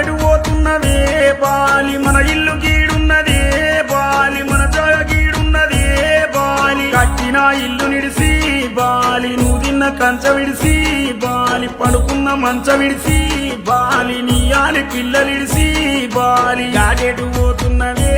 ఎడుపోతున్నదే Bali మన ఇల్లు గీడున్నదే Bali మన జాగ గీడున్నదే బాలి కట్టిన ఇల్లు నిడిసి బాలి నువ్వు తిన్న కంచ విడిసి బాలి పడుకున్న మంచ విడిసి బాలి నీయాలి పిల్లలిడిసి బాలి ఏడు పోతున్నదే.